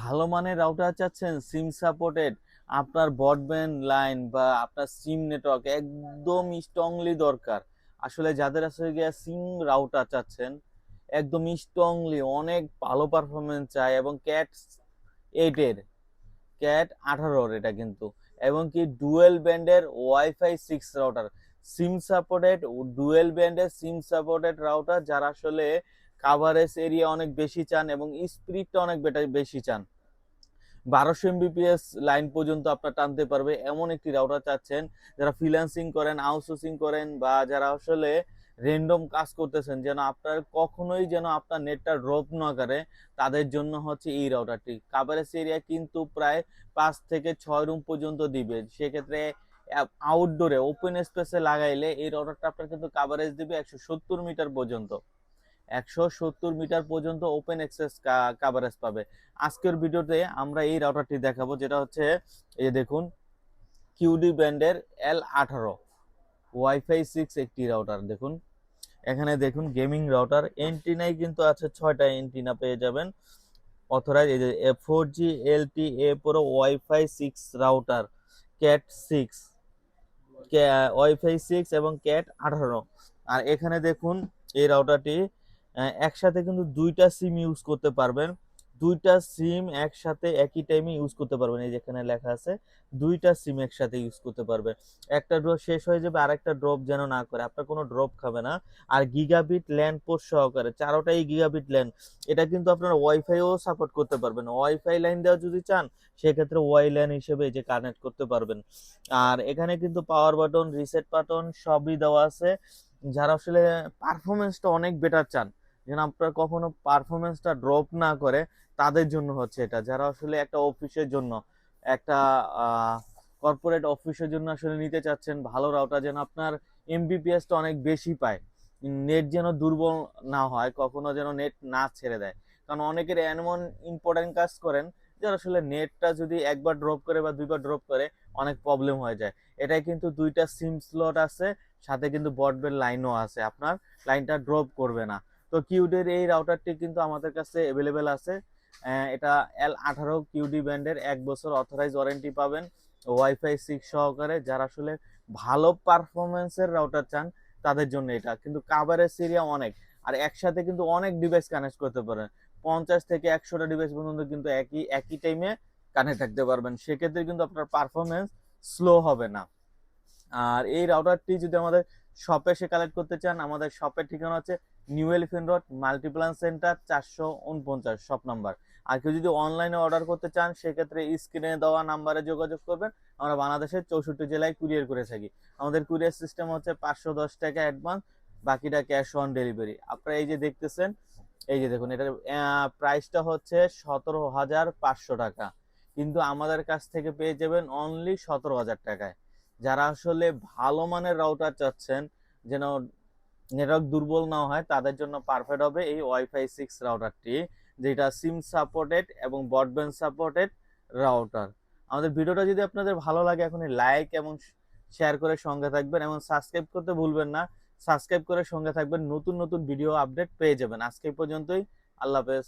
ভালো মানের রাউটার চাচ্ছেন সিম সাপোর্টেড আপনার ব্রডব্যান্ড লাইন বা আপনার সিম নেটওয়ার্ক একদম স্ট্রংলি দরকার। আসলে যাদের আসলে গিয়ে সিম রাউটার চাচ্ছেন, একদম স্ট্রংলি অনেক ভালো পারফরমেন্স চায় এবং ক্যাট এইটের ক্যাট আঠারোর এটা কিন্তু, এবং কি ডুয়েল ব্যান্ডের wifi six router SIM supported dual ব্যান্ডের সিম সাপোর্টেড রাউটার যারা আসলে কাভারেজ এরিয়া অনেক বেশি চান এবং স্পিডটা অনেক বেটার বেশি চান। বারোশো এমবিপিএস লাইন পর্যন্ত আপনার টানতে পারবে। এমন একটি রাউটার চাচ্ছেন, যারা ফ্রিল্যান্সিং করেন আউটসোর্সিং করেন বা যারা আসলে র্যান্ডম কাজ করতেছেন, যেন আপনার কখনোই যেন আপনার নেটটা ড্রপ না করে, তাদের জন্য হচ্ছে এই রাউটারটি কাভারেজ এরিয়া কিন্তু প্রায় পাঁচ থেকে ছয় রুম পর্যন্ত দিবে। সেক্ষেত্রে আউটডোরে ওপেন স্পেসে লাগাইলে এই রাউটারটা আপনার কিন্তু কাভারেজ দিবে একশো সত্তর মিটার পর্যন্ত। একশো সত্তর মিটার পর্যন্ত ওপেন অ্যাক্সেস কাভারেজ পাবে। আজকের ভিডিওতে আমরা এই রাউটারটি দেখাবো, যেটা হচ্ছে, এই দেখুন কিউডি ব্যান্ডের এল আঠারো ওয়াইফাই সিক্স একটি রাউটার দেখুন। এখানে দেখুন গেমিং রাউটার এন্টিনাই কিন্তু আছে, ছয়টা এন্টিনা পেয়ে যাবেন। অথরাইজ এই যে ফোর জি এল টি এ পুরো wifi six router cat six wifi six এবং ক্যাট আঠারো। আর এখানে দেখুন, এই রাউটারটি একসাথে কিন্তু দুইটা সিম ইউজ করতে পারবেন। দুইটা সিম একসাথে একই টাইমে ইউজ করতে পারবেন। এই যেখানে লেখা আছে, দুইটা সিম একসাথে ইউজ করতে পারবেন। একটা ড্রপ শেষ হয়ে যাবে, আরেকটা ড্রপ যেন না করে। আপনার কোনো ড্রপ খাবে না। আর গিগাবিট ল্যান্ড পোস্ট সহকারে, চারোটাই গিগাবিট ল্যান্ড এটা কিন্তু আপনার ওয়াইফাইও সাপোর্ট করতে পারবেন। ওয়াইফাই লাইন দেওয়া যদি চান, সেক্ষেত্রে ওয়াই লাইন হিসেবে এই যে কানেক্ট করতে পারবেন। আর এখানে কিন্তু পাওয়ার বাটন রিসেট বাটন সবই দেওয়া আছে। যারা আসলে পারফরমেন্সটা অনেক বেটার চান যেন আপনার কখনো পারফরমেন্সটা ড্রপ না করে তাদের জন্য হচ্ছে এটা। যারা আসলে একটা অফিসের জন্য, একটা কর্পোরেট অফিসের জন্য আসলে নিতে চাচ্ছেন, ভালো রাউটার যেন আপনার এমবিপিএসটা অনেক বেশি পায়। নেট যেন দুর্বল না হয়, কখনো যেন নেট না ছেড়ে দেয়। কারণ অনেকের এমন ইম্পর্টেন্ট কাজ করেন, যারা আসলে নেটটা যদি একবার ড্রপ করে বা দুইবার ড্রপ করে, অনেক প্রবলেম হয়ে যায়। এটাই কিন্তু দুইটা সিম স্লট আছে, সাথে কিন্তু ব্রডব্যান্ড লাইনও আছে। আপনার লাইনটা ড্রপ করবে না। তো কিউডের এই রাউটারটি কিন্তু আমাদের কাছে অ্যাভেলেবেল আছে। এটা এল আঠারো কিউডি ব্যান্ডের এক বছর অথরাইজ ওয়ারেন্টি পাবেন ওয়াইফাই সিক্স সহকারে। যারা আসলে ভালো পারফরমেন্সের রাউটার চান, তাদের জন্য এটা। কিন্তু কাভারেজ এরিয়া অনেক। আর একসাথে কিন্তু অনেক ডিভাইস কানেক্ট করতে পারেন। পঞ্চাশ থেকে একশোটা ডিভাইস পর্যন্ত কিন্তু একই একই টাইমে কানেক্ট থাকতে পারবেন। সেক্ষেত্রে কিন্তু আপনার পারফরমেন্স স্লো হবে না। আর এই রাউটারটি যদি আমাদের শপে এসে কালেক্ট করতে চান, আমাদের শপের ঠিকানা হচ্ছে new elephant road multiplan center, চারশো উনপঞ্চাশ সব নাম্বার। আর কেউ যদি অনলাইনে অর্ডার করতে চান, সেক্ষেত্রে স্ক্রিনে দেওয়া নাম্বারে যোগাযোগ করবেন। আমরা বাংলাদেশের চৌষট্টি জেলায় কুরিয়ার করে থাকি। আমাদের কুরিয়ার সিস্টেম হচ্ছে পাঁচশো দশ টাকা অ্যাডভান্স, বাকিটা ক্যাশ অন ডেলিভারি। আপনারা এই যে দেখতেছেন, এই যে দেখুন, এটার প্রাইসটা হচ্ছে সতেরো হাজার পাঁচশো টাকা। কিন্তু আমাদের কাছ থেকে পেয়ে যাবেন অনলি সতেরো হাজার টাকায়। যারা আসলে ভালো মানের রাউটার চাচ্ছেন, যেন নেটওয়ার্ক দুর্বল না হয়, তাদের জন্য পারফেক্ট হবে এই ওয়াইফাই সিক্স রাউটারটি যেটা সিম সাপোর্টেড এবং ব্রডব্যান্ড সাপোর্টেড রাউটার আমাদের ভিডিওটা যদি আপনাদের ভালো লাগে, এখনই লাইক এবং শেয়ার করে সঙ্গে থাকবেন এবং সাবস্ক্রাইব করতে ভুলবেন না। সাবস্ক্রাইব করে সঙ্গে থাকবেন, নতুন নতুন ভিডিও আপডেট পেয়ে যাবেন। আজকে পর্যন্তই। আল্লাহ হাফেজ।